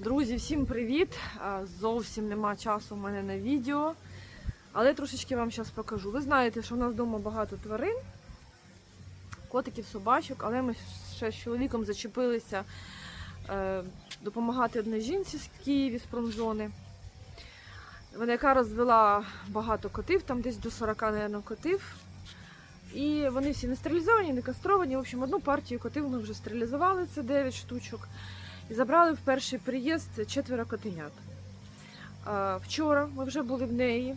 Друзі, всім привіт! Зовсім нема часу в мене на відео, але трошечки вам зараз покажу. Ви знаєте, що в нас вдома багато тварин, котиків, собачок, але ми ще з чоловіком зачепилися е, допомагати одній жінці з Києві з промзони. Вона яка розвела багато котів, там десь до 40, мабуть, котів. І вони всі не стерилізовані, не кастровані. В общем, одну партію котів ми вже стерилізували, це 9 штучок. І забрали в перший приїзд четверо котенят. Вчора ми вже були в неї.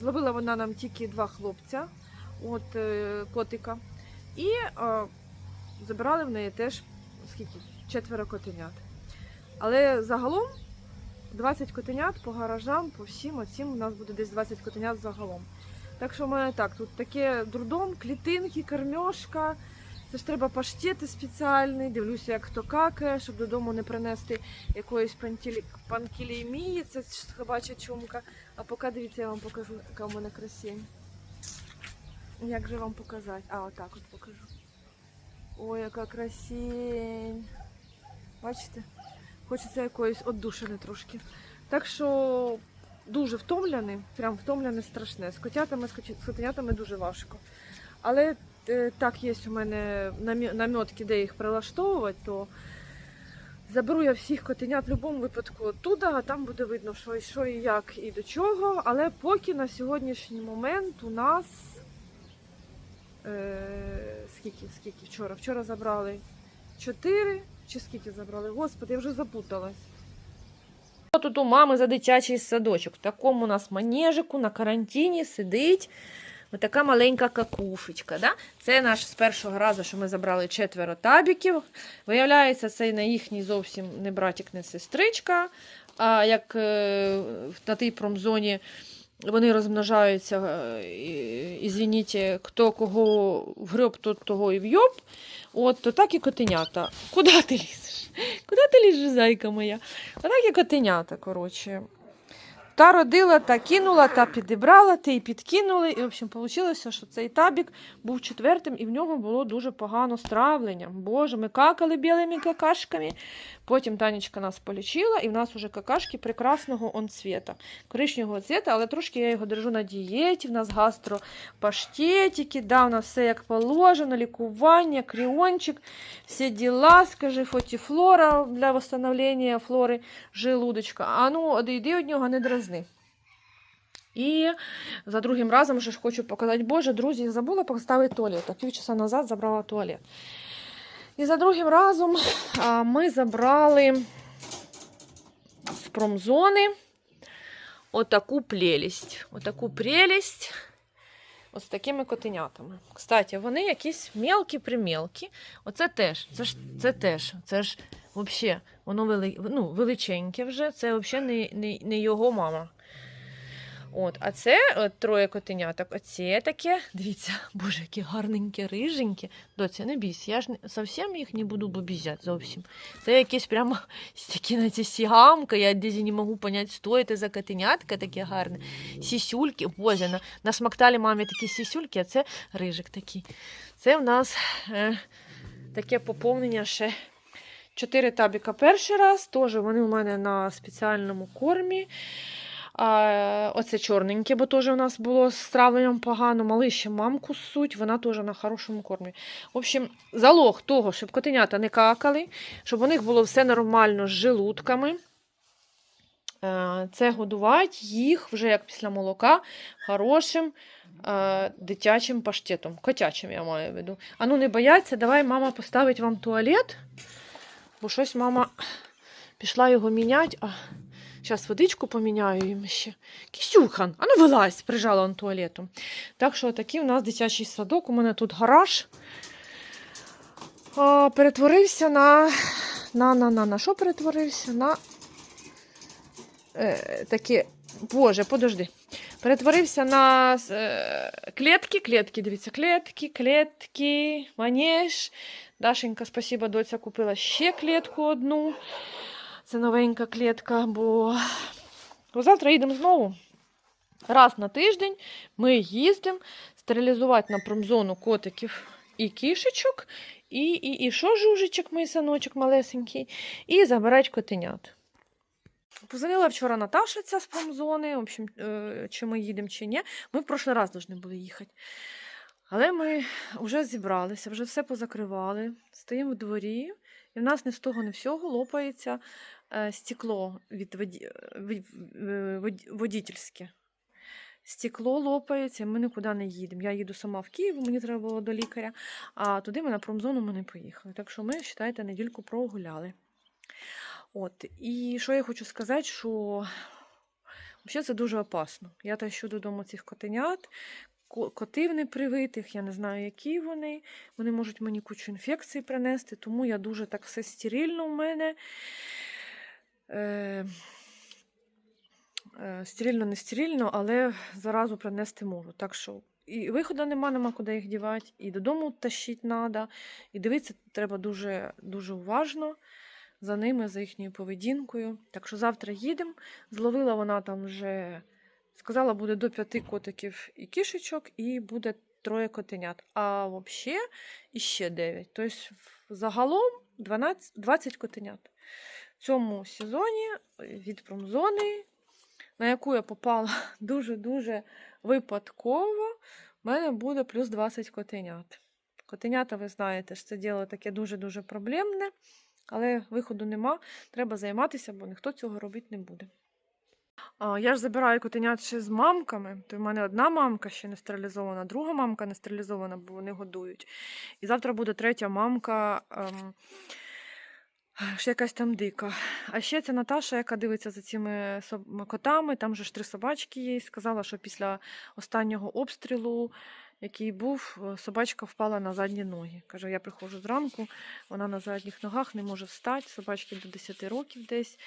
Зловила вона нам тільки два хлопця, от е, котика. І а, забирали в неї теж скільки? Четверо котенят. Але загалом 20 котенят по гаражам, по всім оцім у нас буде десь 20 котенят загалом. Так що в мене так, тут таке дурдом, клітинки, кормьошка. Це ж треба паштети спеціальні. Дивлюся, як хто какає, щоб додому не принести якоїсь пантілі... панкілеймії. Це ж собача чумка. А поки дивіться, я вам покажу, яка в мене красень. Як же вам показати? А, отак от покажу. Ой, яка красень. Бачите? Хочеться якоїсь отдушини трошки. Так що дуже втомлений, прям втомлений страшне. З котятами, з котенятами дуже важко. Але так є у мене намі- намітки, де їх прилаштовувати, то заберу я всіх котенят в будь-якому випадку оттуда, а там буде видно, що, і- що і як і до чого. Але поки на сьогоднішній момент у нас е, скільки, скільки вчора? Вчора забрали чотири чи скільки забрали? Господи, я вже запуталась. Тут у мами за дитячий садочок. В такому у нас манежику на карантині сидить така маленька какушечка. Да? Це наш з першого разу, що ми забрали четверо табіків. Виявляється, це на їхній зовсім не братик, не сестричка. А як е, на тій промзоні вони розмножаються, е, і- ізвініть, хто кого вгреб, тот того і вйоб. От, то так і котенята. Куди ти лізеш? Куди ти лізеш, зайка моя? Отак і котенята, коротше. Та родила, та кинула, та підібрала, та й підкинули. І, в общем, вийшло, що цей табік був четвертим, і в нього було дуже погано з травленням. Боже, ми какали білими какашками. Потім Танечка нас полічила, і в нас уже какашки прекрасного он цвіта. Коричневого цвіта, але трошки я його держу на дієті. В нас гастропаштетики, да, у нас все як положено, лікування, кріончик, всі діла, скажи, фотіфлора для восстановлення флори желудочка. А ну, одійди від нього, не дразни. І за другим разом вже ж хочу показати, боже, друзі, забула поставити туалет. А півчаса назад забрала туалет. І за другим разом ми забрали з промзони отаку прелість. Отаку прелість з такими котенятами. Кстати, вони якісь мелкі-примелкі. Оце теж, це ж це теж, це ж взагалі, воно вели, ну, величеньке вже, це взагалі не, не, не його мама. От, а це от, троє котеняток. Оце таке. Дивіться, боже, які гарненькі, риженькі. Доця, не бійся, я ж не, зовсім їх не буду бобізяти зовсім. Це якісь прямо такі на ці сігамка, я десь не можу поняти, що це за котенятка таке гарне. Сісюльки, боже, на, насмактали мамі такі сісюльки, а це рижик такий. Це в нас е, таке поповнення ще. Чотири табіка перший раз, теж вони у мене на спеціальному кормі. А, оце чорненьке, бо теж у нас було з травленням погано. Малий ще мамку суть, вона теж на хорошому кормі. В общем, залог того, щоб котенята не какали, щоб у них було все нормально з желудками. Е, Це годувати їх вже як після молока хорошим е, дитячим паштетом. Котячим я маю в виду. А ну не бояться, давай мама поставить вам туалет, бо щось мама пішла його міняти. Зараз водичку поміняю їм ще. Кісюхан, а ну вилазь, прижала он туалетом. Так що такий у нас дитячий садок. У мене тут гараж. А, перетворився на. На, на, на, на що перетворився? На е, такі. Боже, подожди. Перетворився на е, клітки, клітки, дивіться, клітки, клітки, манеж. Дашенька, спасибо, доця купила ще клітку одну. Це новенька клітка, бо бо завтра їдемо знову. Раз на тиждень ми їздимо стерилізувати на промзону котиків і кішечок, і, і, і що жужичок, мій синочок малесенький, і забирати котенят. Позвонила вчора Наташа ця з промзони, в общем, е, чи ми їдемо, чи ні. Ми в прошлий раз повинні були їхати. Але ми вже зібралися, вже все позакривали, стоїмо в дворі, і в нас ні з того, ні всього лопається стекло від воді... воді- водительське. Стекло лопається, ми нікуди не їдемо. Я їду сама в Київ, мені треба було до лікаря, а туди ми на промзону ми не поїхали. Так що ми, вважайте, недільку прогуляли. От, і що я хочу сказати, що взагалі це дуже опасно. Я тащу додому цих котенят, ко- котів непривитих, я не знаю, які вони. Вони можуть мені кучу інфекцій принести, тому я дуже так все стерильно в мене. Е, е, стерильно, не стерильно, але заразу принести можу. Так що і виходу нема, нема куди їх дівати, і додому тащити треба, і дивитися треба дуже, дуже уважно за ними, за їхньою поведінкою. Так що завтра їдемо. Зловила вона там вже, сказала, буде до п'яти котиків і кішечок, і буде троє котенят. А взагалі іще 9. Тобто загалом 12, 20 котенят. Цьому сезоні від промзони, на яку я попала дуже-дуже випадково, в мене буде плюс 20 котенят. Котенята, ви знаєте, що це діло таке дуже-дуже проблемне. Але виходу нема, треба займатися, бо ніхто цього робити не буде. Я ж забираю котенят ще з мамками, то в мене одна мамка ще не стерилізована, друга мамка не стерилізована, бо вони годують. І завтра буде третя мамка, ем, ще якась там дика. А ще ця Наташа, яка дивиться за цими котами, там же ж три собачки є, сказала, що після останнього обстрілу який був, е, собачка впала на задні ноги. Каже, я приходжу зранку, вона на задніх ногах не може встати, собачки до 10 років десь.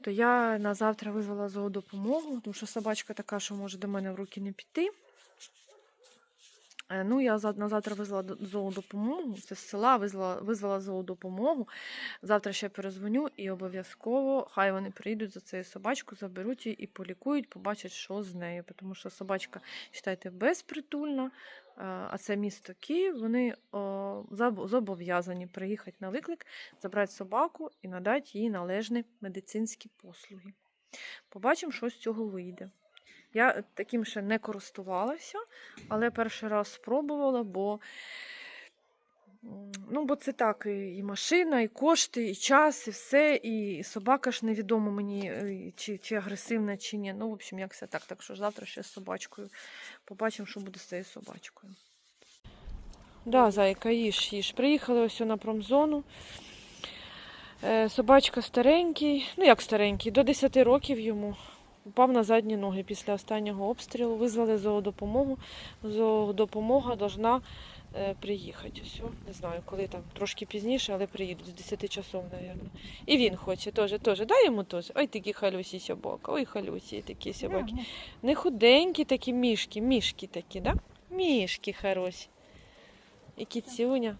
То я на завтра визвала зоодопомогу, тому що собачка така, що може до мене в руки не піти. Е, Ну, я на завтра визвала зоодопомогу. Це з села визвала, визвала зоодопомогу. Завтра ще перезвоню і обов'язково хай вони прийдуть за цією собачкою, заберуть її і полікують, побачать, що з нею. Тому що собачка, вважайте, безпритульна, е, а це місто Київ. Вони зобов'язані приїхати на виклик, забрати собаку і надати їй належні медицинські послуги. Побачимо, що з цього вийде. Я таким ще не користувалася, але перший раз спробувала, бо, ну, бо це так, і машина, і кошти, і час, і все. І собака ж невідомо мені, е, чи, чи агресивна, чи ні. Ну, в общем, як все так. Так що завтра ще з собачкою. Побачимо, що буде з цією собачкою. Да, зайка, їж, їж. Приїхали ось на промзону. Е, Собачка старенький, ну як старенький, до 10 років йому. Упав на задні ноги після останнього обстрілу. Визвали зоодопомогу. Зоодопомога должна е, приїхати. О, не знаю, коли там, трошки пізніше, але приїдуть з 10 часов, мабуть. І він хоче теж, теж. Дай йому теж. Ой, такі халюсі собака, ой, халюсі такі собаки. Не худенькі такі мішки, мішки такі, да? Мішки хороші. І кіцюня.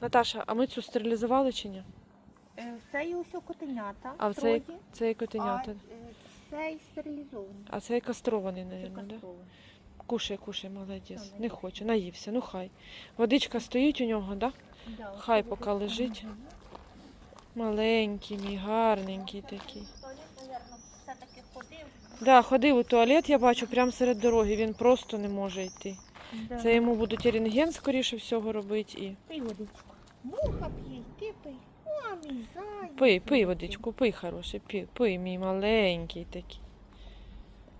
Наташа, а ми цю стерилізували чи ні? Е, Це і усе котенята. А в цей, троє, цей котенята. А е, цей стерилізований. А цей кастрований, Це мабуть, да? кастрований. Кушай, кушай, молодець. Не ну, хоче, наївся, ну хай. Водичка стоїть у нього, да? Да, ось Хай це поки буде. лежить. Мгм. Маленький, мій, гарненький такий. Туалет, мабуть, все-таки ходив. Да, ходив у туалет, я бачу, прямо серед дороги. Він просто не може йти. Да. Це йому будуть і рентген, скоріше всього, робити. І... Водичку. Муха п'є, ти пий. О, мій зайчик. Пий, пий водичку, пий хороший, пий, пий, мій маленький такий.